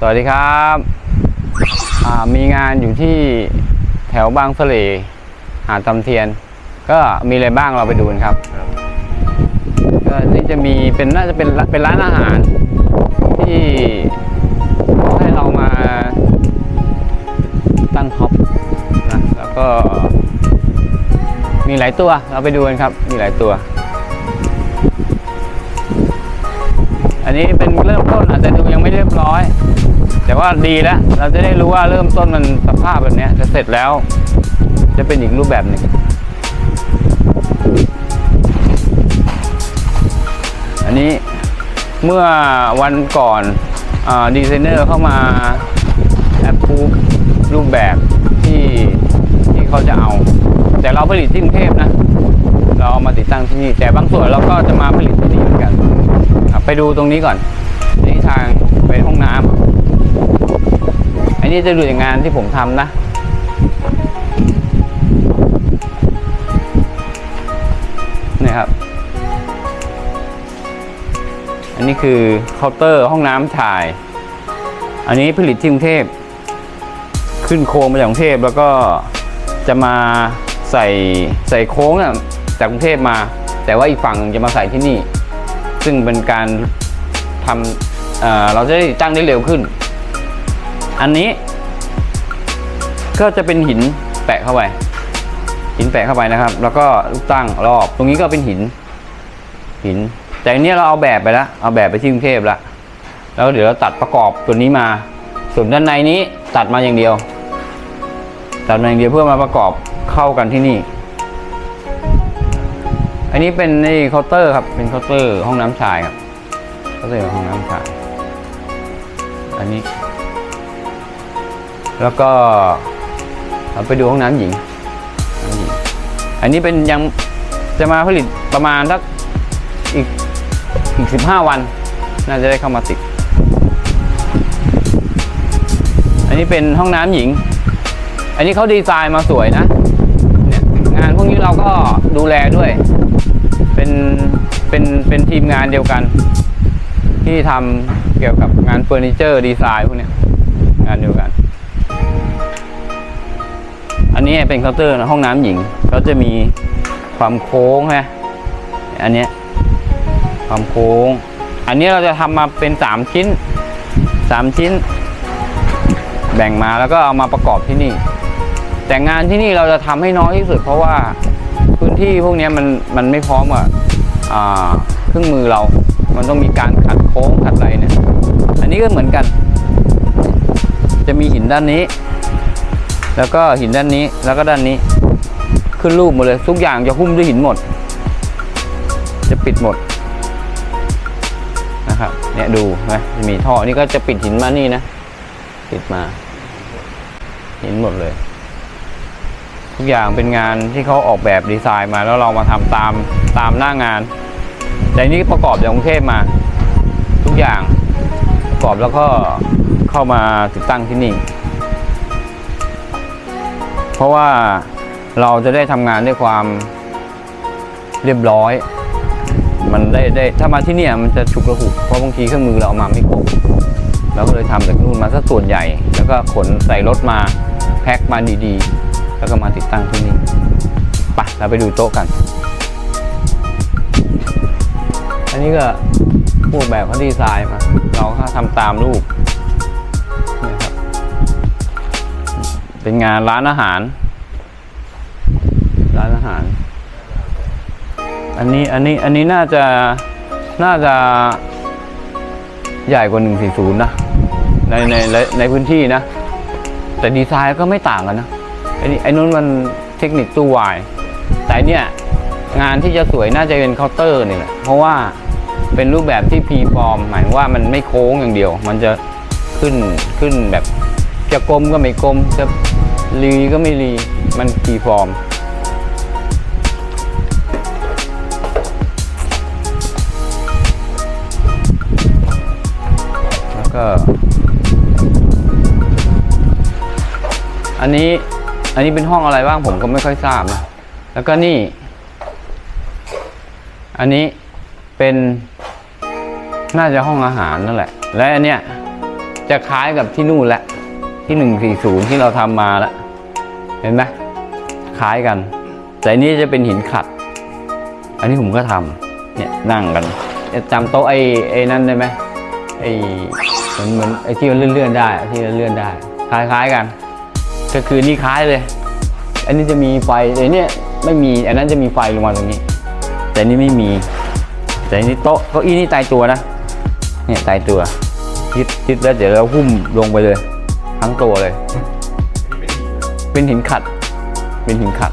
สวัสดีครับมีงานอยู่ที่แถวบางสะเลหาดตำเทียน ก็มีอะไรบ้างเราไปดูกันครับก็นี่จะมีเป็นน่าจะเป็นเป็นร้านอาหาร ที่ขาให้เรามาตั้งท็อปนะแล้วก็ มีหลายตัวเราไปดูกันครับ มีหลายตัว อันนี้เป็นเริ่มต้นอาจจะดูยังไม่เรียบร้อย แต่ว่าดีแล้วเราจะได้รู้ว่าเริ่มต้นมันสภาพแบบนี้จะเสร็จแล้ว จะเป็นอีกรูปแบบหนึ่งอันนี้เมื่อวันก่อนดีไซเนอร์เข้ามาแอปพูรูปแบบที่ที่เขาจะเอา แต่เราผลิตที่กรุงเทพนะ เราเอามาติดตั้งที่นี่ แต่บางส่วนเราก็จะมาผลิตที่นี่เหมือนกัน ไปดูตรงนี้ก่อน นี่ทางไปห้องน้ำ นนี้จะดูอย่างงานที่ผมทำนะ นี่ครับ อันนี้คือเคาน์เตอร์ห้องน้ำชาย อันนี้ผลิตที่กรุงเทพ ขึ้นโครงมาจากกรุงเทพแล้วก็จะมาใส่ใส่โค้งอะจากกรุงเทพมา แต่ว่าอีกฝั่งจะมาใส่ที่นี่ ซึ่งเป็นการทำเอ่อเราจะได้ติดตั้งได้เร็วขึ้น อันนี้ก็จะเป็นหินแปะเข้าไป หินแปะเข้าไปนะครับ แล้วก็ลูกตั้งรอบ ตรงนี้ก็เป็นหิน หิน แต่อันนี้เราเอาแบบไปแล้วเอาแบบไปที่กรุงเทพแล้วแล้วเดี๋ยวเราตัดประกอบตัวนี้มา ส่วนด้านในนี้ตัดมาอย่างเดียว ตัดมาอย่างเดียวเพื่อมาประกอบเข้ากันที่นี่ อันนี้เป็นนี่เคาน์เตอร์ครับ เป็นเคาน์เตอร์ห้องน้ำชายครับเคาน์เตอร์ห้องน้ำชาย อันนี้ แล้วก็เราไปดูห้องน้ำหญิงน้ำหญิง อันนี้เป็นยังจะมาผลิตประมาณสักอีกอีกสิบห้าวัน น่าจะได้เข้ามาติด อันนี้เป็นห้องน้ำหญิง อันนี้เขาดีไซน์มาสวยนะเนี่ยงานพวกนี้เราก็ดูแลด้วย เป็นเป็นเป็นทีมงานเดียวกัน ที่ทำเกี่ยวกับงานเฟอร์นิเจอร์ดีไซน์พวกนี้งานเดียวกัน อันนี้เป็นเคาน์เตอร์ห้องน้ำหญิงเขาจะมีความโค้งนะอันนี้ความโค้ง อันนี้เราจะทำมาเป็นสามชิ้นสามชิ้น แบ่งมาแล้วก็เอามาประกอบที่นี่ แต่งานที่นี่เราจะทำให้น้อยที่สุด เพราะว่าพื้นที่พวกนี้มันมันไม่พร้อมกับอ่าเครื่องมือเรา มันต้องมีการขัดโค้งขัดอะไรเนี่ย อันนี้ก็เหมือนกัน จะมีหินด้านนี้ แล้วก็หินด้านนี้แล้วก็ด้านนี้ ขึ้นรูปหมดเลย ทุกอย่างจะหุ้มด้วยหินหมด จะปิดหมดนะครับเนี่ยดูนะจะมีท่อนี่ก็จะปิดหินมานี่นะปิดมา หินหมดเลย ทุกอย่างเป็นงานที่เขาออกแบบดีไซน์มาแล้วเรามาทำตามตามหน้างาน แต่นี่ประกอบจากกรุงเทพมา ทุกอย่างประกอบแล้วก็เข้ามาติดตั้งที่นี่ เพราะว่าเราจะได้ทำงานด้วยความเรียบร้อย มันได้ได้ถ้ามาที่เนี่ยมันจะฉุกระหุกเพราะบางทีเครื่องมือเราเอามาไม่ครบเราก็เลยทำจากนู่นมาสักส่วนใหญ่ แล้วก็ขนใส่รถมาแพ็คมาดีๆ แล้วก็มาติดตั้งที่นี่ไปเราไปดูโต๊ะกัน อันนี้ก็พวกแบบเขาดีไซน์มาเราก็ทำตามรูป เป็นงานร้านอาหาร ร้านอาหาร อันนี้อันนี้อันนี้น่าจะน่าจะใหญ่กว่า 140 นะในในในในพื้นที่นะ แต่ดีไซน์ก็ไม่ต่างกันนะไอ้นี่ไอ้นู้นมันเทคนิคตู้วาย แต่เนี่ยงานที่จะสวยน่าจะเป็นเคาน์เตอร์นี่แหละเพราะว่าเป็นรูปแบบที่พีฟอร์มหมายว่ามันไม่โค้งอย่างเดียว มันจะขึ้นขึ้นแบบ จะกลมก็ไม่กลม จะรีก็ไม่รี มันพีฟอร์ม แล้วก็ อันนี้อันนี้เป็นห้องอะไรบ้างผมก็ไม่ค่อยทราบนะ แล้วก็นี่ อันนี้เป็นน่าจะห้องอาหารนั่นแหละ และอันเนี้ยจะคล้ายกับที่นู่นแหละ ที่หนึ่งสี่ศูนย์ที่เราทำมาแล้ว เห็นไหมคล้ายกัน แต่นี้จะเป็นหินขัด อันนี้ผมก็ทำเนี่ยนั่งกันจำโต๊ะไอ้ไอ้นั่นได้ไหมไอ้เหมือนเหมือนไอ้ที่มันเลื่อนๆได้ที่มันเลื่อนได้ คล้ายๆกัน ก็คือนี่คล้ายเลย อันนี้จะมีไฟแต่เนี่ยไม่มี อันนั้นจะมีไฟลงมาตรงนี้ แต่นี่ไม่มี แต่นนี้โต๊ะเก้าอี้นี่ตายตัวนะ เนี่ยตายตัวยึดยึดแล้วเดี๋ยวเราหุ้มลงไปเลย ทั้งตัวเลย เป็นหินขัด เป็นหินขัด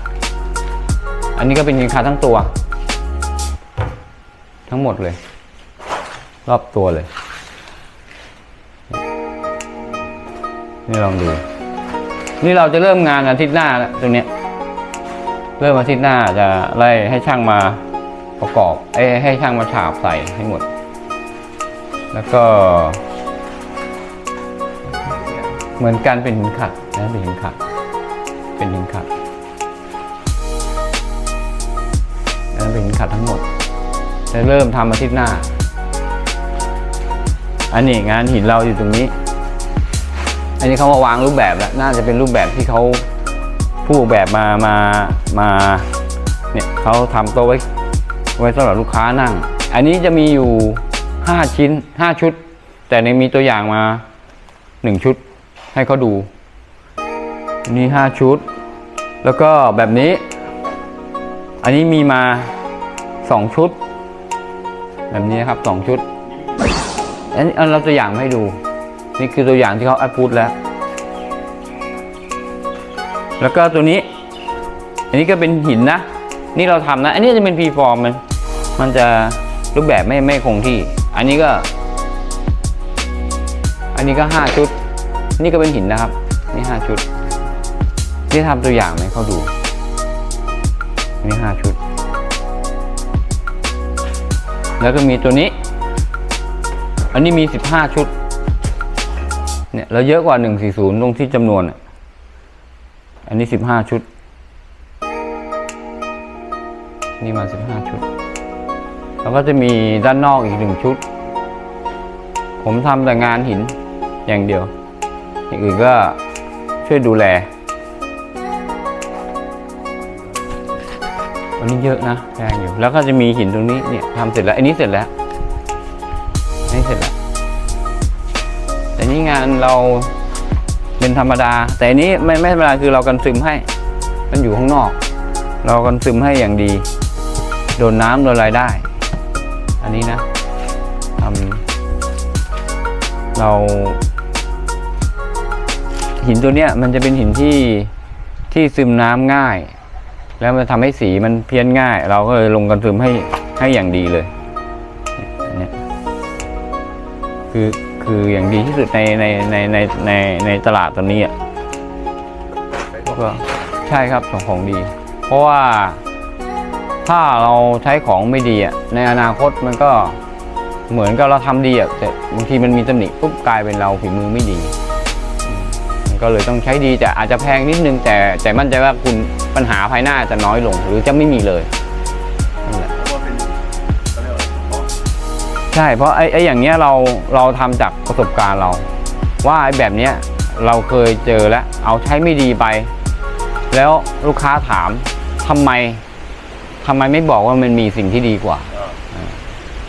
อันนี้ก็เป็นหินขัดทั้งตัว ทั้งหมดเลย รอบตัวเลย นี่ลองดู นี่เราจะเริ่มงานอาทิตย์หน้าแล้วตรงเนี้ยเริ่มอาทิตย์หน้าจะไล่ให้ช่างมาประกอบเอ้ยให้ช่างมาฉาบใส่ให้หมด แล้วก็ เหมือนกันเป็นหินขัดนะเป็นหินขัด เป็นหินขัดนนั้นเป็นหินขัดทั้งหมดจะเริ่มทำอาทิตย์หน้า อันนี้งานหินเราอยู่ตรงนี้ อันนี้เขามาวางรูปแบบแล้วน่าจะเป็นรูปแบบที่เขาผู้แบบมามามาเนี่ยเขาทำโต๊ะไว้ไว้สำหรับลูกค้านั่ง อันนี้จะมีอยู่ 5 ชิ้น 5 ชุด แต่ในมีตัวอย่างมา 1 ชุด ให้เขาดู นี่5ชุด แล้วก็แบบนี้ อันนี้มีมา2ชุด แบบนี้ครับ2ชุด อันนี้เราตัวอย่างให้ดู นี่คือตัวอย่างที่เขาอัดพูดแล้ว แล้วก็ตัวนี้ อันนี้ก็เป็นหินนะ นี่เราทำนะ อันนี้จะเป็นพีฟอร์มมัน มันจะรูปแบบไม่ไม่คงที่ อันนี้ก็ อันนี้ก็ห้าชุด นี่ก็เป็นหินนะครับ นี่ห้าชุด นี่ทำตัวอย่างไหมเขาดู นี่ห้าชุด แล้วก็มีตัวนี้ อันนี้มีสิบห้าชุด เนี่ยเราเยอะกว่าหนึ่งสี่ศูนย์ตรงที่จำนวนอะอันนี้สิบห้าชุด นี่มาสิบห้าชุด แล้วก็จะมีด้านนอกอีกหนึ่งชุด ผมทำแต่งานหินอย่างเดียว อย่างอื่นก็ช่วยดูแลอันนี้เยอะนะแพงอยู่ แล้วก็จะมีหินตรงนี้เนี่ยทำเสร็จแล้วอันนี้เสร็จแล้วอันนี้เสร็จแล้ว แต่นี่งานเราเป็นธรรมดา แต่อันนี้ไม่ไม่ธรรมดาคือเรากันซึมให้ มันอยู่ข้างนอก เรากันซึมให้อย่างดี โดนน้ำโดนอะไรได้ อันนี้นะทำเรา หินตัวเนี้ยมันจะเป็นหินที่ที่ซึมน้ำง่าย แล้วมันทำให้สีมันเพี้ยนง่าย เราก็เลยลงกันซึมให้ให้อย่างดีเลยเนี่ยคือคืออย่างดีที่สุดในในในในในในตลาดตอนนี้อะก็ใช่ครับของของดี เพราะว่าถ้าเราใช้ของไม่ดีอะในอนาคตมันก็เหมือนกับเราทำดีอะแต่บางทีมันมีตำหนิปุ๊บกลายเป็นเราฝีมือไม่ดี ก็เลยต้องใช้ดีแต่อาจจะแพงนิดนึงแต่แต่มั่นใจว่าคุณปัญหาภายหน้าจะน้อยลง หรือจะไม่มีเลยใช่เพราะไอ้ไอ้อย่างเงี้ยเราเราทำจากประสบการณ์เรา ว่าไอ้แบบเนี้ยเราเคยเจอแล้วเอาใช้ไม่ดีไป แล้วลูกค้าถามทำไมทำไมไม่บอกว่ามันมีสิ่งที่ดีกว่า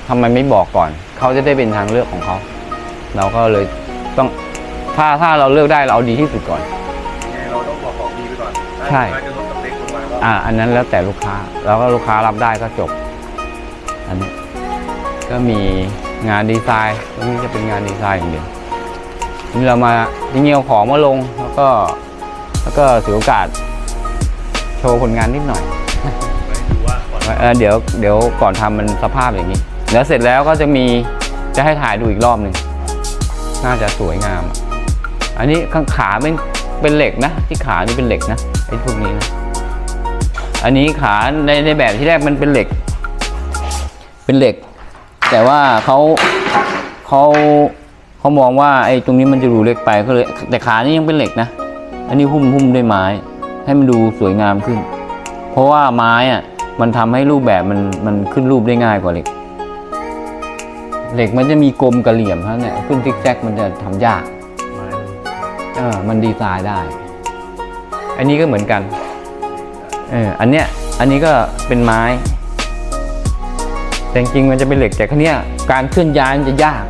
ทำไมไม่บอกก่อน เขาจะได้เป็นทางเลือกของเขา เราก็เลยต้อง ถ้าถ้าเราเลือกได้เราเอาดีที่สุดก่อนยังไงเราต้องบอกของดีไปก่อนใช่ ถ้าจะลดสเปคลงมาก็อ่า อันนั้นแล้วแต่ลูกค้า แล้วก็ลูกค้ารับได้ก็จบ อันนี้ก็มีงานดีไซน์ตรงนี้จะเป็นงานดีไซน์อย่างเดียวนี่เรามาจริงๆเอาของมาลงแล้วก็ แล้วก็ถือโอกาสโชว์ผลงานนิดหน่อยไปดูว่าก่อนเออเดี๋ยวเดี๋ยวก่อนทำมันสภาพอย่างนี้ แล้วเสร็จแล้วก็จะมีจะให้ถ่ายดูอีกรอบหนึ่งน่าจะสวยงามอะ อันนี้ข้างขาเป็นเป็นเหล็กนะ ที่ขานี่เป็นเหล็กนะไอ้พวกนี้นะอันนี้ขาในในแบบที่แรกมันเป็นเหล็ก เป็นเหล็ก แต่ว่าเขาเขาเขามองว่าไอ้ตรงนี้มันจะดูเล็กไปก็เลยแต่ขานี่ยังเป็นเหล็กนะ อันนี้หุ้มหุ้มด้วยไม้ ให้มันดูสวยงามขึ้น เพราะว่าไม้อะมันทำให้รูปแบบมันมันขึ้นรูปได้ง่ายกว่าเหล็ก เหล็กมันจะมีกลมกับเหลี่ยมครับเนี่ยขึ้นซิกแซกมันจะทำยาก มันดีไซน์ได้ อันนี้ก็เหมือนกันเอออันเนี้ยอันนี้ก็เป็นไม้ แต่จริงมันจะเป็นเหล็กแต่ครั้นี้ยการเคลื่อนย้ายมันจะยาก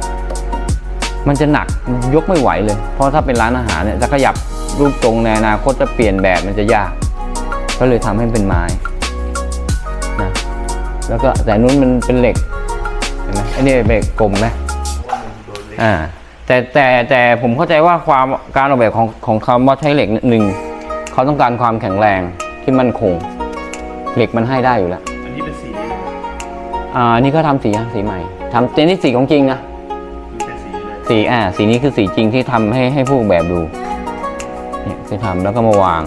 มันจะหนักยกไม่ไหวเลย เพราะถ้าเป็นร้านอาหารเนี่ยจะขยับรูปทรงในอนาคตจะเปลี่ยนแบบมันจะยาก ก็เลยทำให้เป็นไม้นะแล้วก็แต่นู้นมันเป็นเหล็กเห็นไหมอ้นี่เป็นเหล็กกลมไหมเพราะอ่า แต่แต่แต่ผมเข้าใจว่าความการออกแบบของของคำว่าใช้เหล็กหนึ่งเขาต้องการความแข็งแรงที่มั่นคง เหล็กมันให้ได้อยู่แล้วอันนี้เป็นสีเลยอ่าอันนี่ก็ทำสีอะสีใหม่ทำเจนี่สีของจริงนะคือเป็นสีเลยสีอ่าสีนี้คือสีจริงที่ทำให้ให้ผู้ออกแบบดูเนี่ยคือทำแล้วก็มาวาง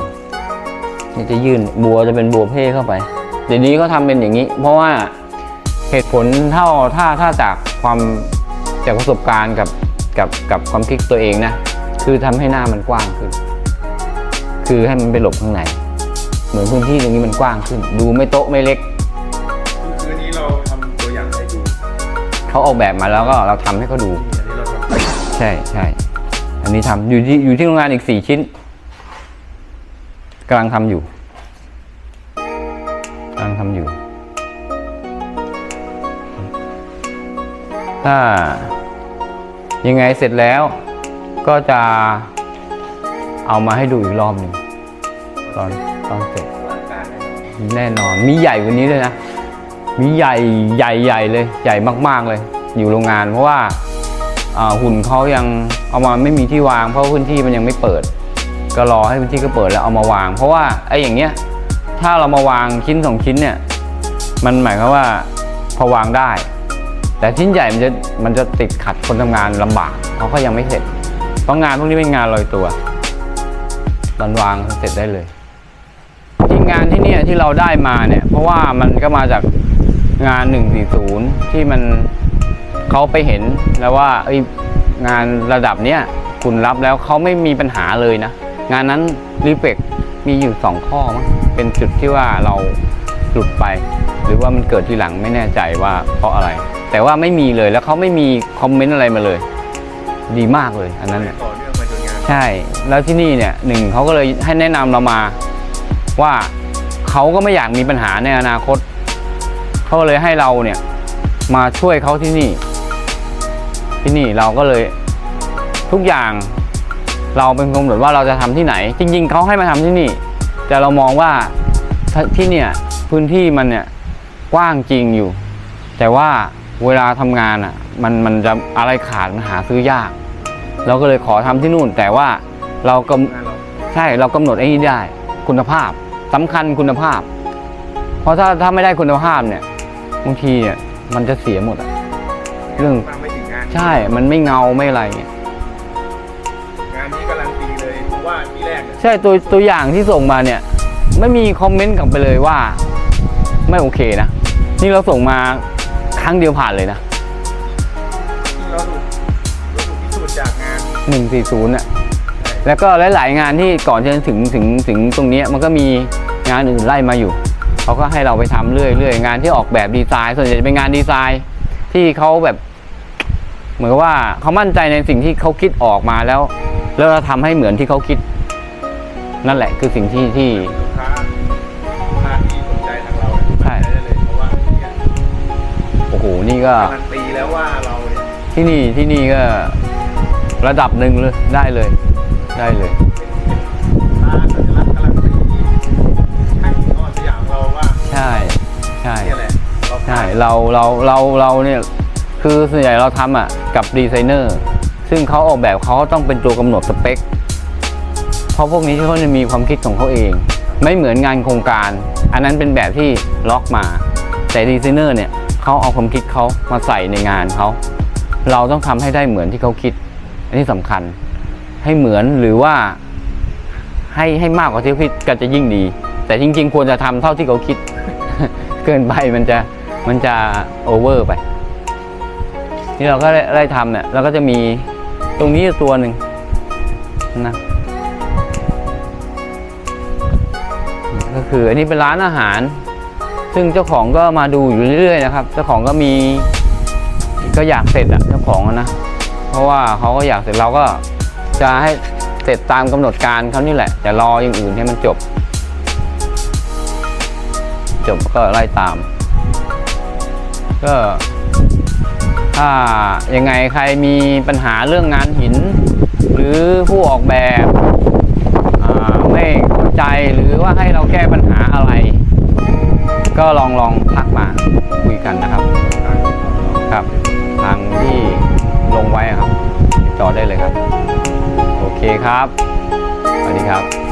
นี่จะยื่นบัวจะเป็นบัวเพ่เข้าไปเดี๋ยวนี้ก็ทำเป็นอย่างนี้ เพราะว่าเหตุผลเท่าถ้าถ้าจากความจากประสบการณ์กับ กับกับความคิดตัวเองนะ คือทำให้หน้ามันกว้างขึ้น คือให้มันไปหลบข้างในเหมือนพื้นที่ตรงนี้มันกว้างขึ้น ดูไม่โต๊ะไม่เล็กคือคืออันนี้เราทำตัวอย่างให้ดูเขาออกแบบมาแล้วก็เราทำให้เขาดูอันนี้เราทำใช่ใช่อันนี้ทำอยู่ที่อยู่ที่โรงงานอีกสี่ชิ้นกำลังทำอยู่กำลังทำอยู่ถ้า ยังไงเสร็จแล้วก็จะเอามาให้ดูอีกรอบหนึ่งตอนตอนเสร็จแน่นอนมีใหญ่กว่านี้เลยนะ มีใหญ่ใหญ่ใหญ่เลย ใหญ่มากๆเลย อยู่โรงงานเพราะว่าหุ่นเขายังเอามาไม่มีที่วาง เพราะพื้นที่มันยังไม่เปิด ก็รอให้พื้นที่ก็เปิดแล้วเอามาวาง เพราะว่าไอ้อย่างเงี้ยถ้าเรามาวางชิ้นสองชิ้นเนี่ย มันหมายความว่าพอวางได้ แต่ชิ้นใหญ่มันจะมันจะติดขัดคนทำงานลำบากเพราะเขายังไม่เสร็จเพราะงานพวกนี้เป็นงานลอยตัวตอนวางเสร็จได้เลยที่งานที่เนี่ยที่เราได้มาเนี่ย เพราะว่ามันก็มาจากงาน 140 ที่มันเขาไปเห็นแล้วว่าเอ้ยงานระดับเนี้ยคุณรับแล้วเขาไม่มีปัญหาเลยนะ งานนั้นรีเฟกมีอยู่ 2 ข้อมั้งเป็นจุดที่ว่าเราหลุดไป หรือว่ามันเกิดทีหลังไม่แน่ใจว่าเพราะอะไร แต่ว่าไม่มีเลยแล้วเขาไม่มีคอมเมนต์อะไรมาเลย ดีมากเลยอันนั้นเนี่ยต่อเนื่องไปจนงานใช่ แล้วที่นี่เนี่ยหนึ่งเขาก็เลยให้แนะนำเรามาว่าเขาก็ไม่อยากมีปัญหาในอนาคตเขาเลยให้เราเนี่ยมาช่วยเขาที่นี่ ที่นี่เราก็เลยทุกอย่างเราเป็นกำหนดว่าเราจะทำที่ไหน จริง ๆเขาให้มาทำที่นี่ แต่เรามองว่าถ้าที่เนี่ยพื้นที่มันเนี่ยกว้างจริงอยู่ แต่ว่า เวลาทำงานอะมันมันจะอะไรขาดมันหาซื้อยาก เราก็เลยขอทำที่นู่น แต่ว่าเรากำงานเราใช่เรากำหนดไอ้นี่ได้คุณภาพสำคัญคุณภาพ เพราะถ้าถ้าไม่ได้คุณภาพเนี่ยบางทีเนี่ยมันจะเสียหมดอะเรื่องมาไม่ถึงงานใช่มันไม่เงาไม่อะไรเงี้ยงานนี้การันตีเลยเพราะว่าที่แรกเนี่ยใช่ตัวตัวอย่างที่ส่งมาเนี่ย ไม่มีคอมเมนต์กลับไปเลยว่า ไม่โอเคนะนี่เราส่งมา ครั้งเดียวผ่านเลยนะเราถูกเราถูกพิสูจน์จากงาน140น่ะแล้วก็หลาย ๆ งานที่ก่อนจะถึงถึงถึงตรงเนี้ยมันก็มีงานอื่นไล่มาอยู่เขาก็ให้เราไปทำเรื่อยเรื่อยงานที่ออกแบบดีไซน์ ส่วนใหญ่จะเป็นงานดีไซน์ที่เขาแบบ เหมือนกับว่าเขามั่นใจในสิ่งที่เขาคิดออกมาแล้ว แล้วเราทำให้เหมือนที่เขาคิด นั่นแหละคือสิ่งที่ที่ นี่ก็การันตีแล้วว่าเราเนี่ยที่นี่ที่นี่ก็ระดับหนึ่งเลยได้เลย ได้เลย ตาสัญลักษณ์การันตีให้ถึงอสยามเราว่าใช่ใช่เนี่ยแหละเราใช่เราเราเราเราเนี่ยคือส่วนใหญ่เราทำอะกับดีไซเนอร์ ซึ่งเขาออกแบบเขาต้องเป็นตัวกำหนดสเปค เพราะพวกนี้เขาจะมีความคิดของเขาเอง ไม่เหมือนงานโครงการ อันนั้นเป็นแบบที่ล็อกมา แต่ดีไซเนอร์เนี่ย เขาเอาความคิดเขามาใส่ในงานเขา เราต้องทำให้ได้เหมือนที่เขาคิด อันนี้สำคัญ ให้เหมือนหรือว่า ให้ให้มากกว่าที่เขาคิดก็จะยิ่งดี แต่จริง ๆ ควรจะทำเท่าที่เขาคิด เกินไปมันจะมันจะโอเวอร์ไปที่เราก็ได้ได้ทำเนี่ยเราก็จะมีตรงนี้ตัวหนึ่งนะก็คืออันนี้เป็นร้านอาหาร ซึ่งเจ้าของก็มาดูอยู่เรื่อยๆนะครับ เจ้าของก็มีก็อยากเสร็จอะเจ้าของนะ เพราะว่าเขาก็อยากเสร็จเราก็จะให้เสร็จตามกำหนดการเขานี่แหละแต่รออย่างอื่นให้มันจบ จบก็ไล่ตาม ก็ถ้ายังไงใครมีปัญหาเรื่องงานหิน หรือผู้ออกแบบไม่เข้าใจหรือว่าให้เราแก้ปัญหาอะไร ก็ลองลองทักมาคุยกันนะครับ ครับ ทางที่ลงไว้ครับติดต่อได้เลยครับ โอเคครับ สวัสดีครับ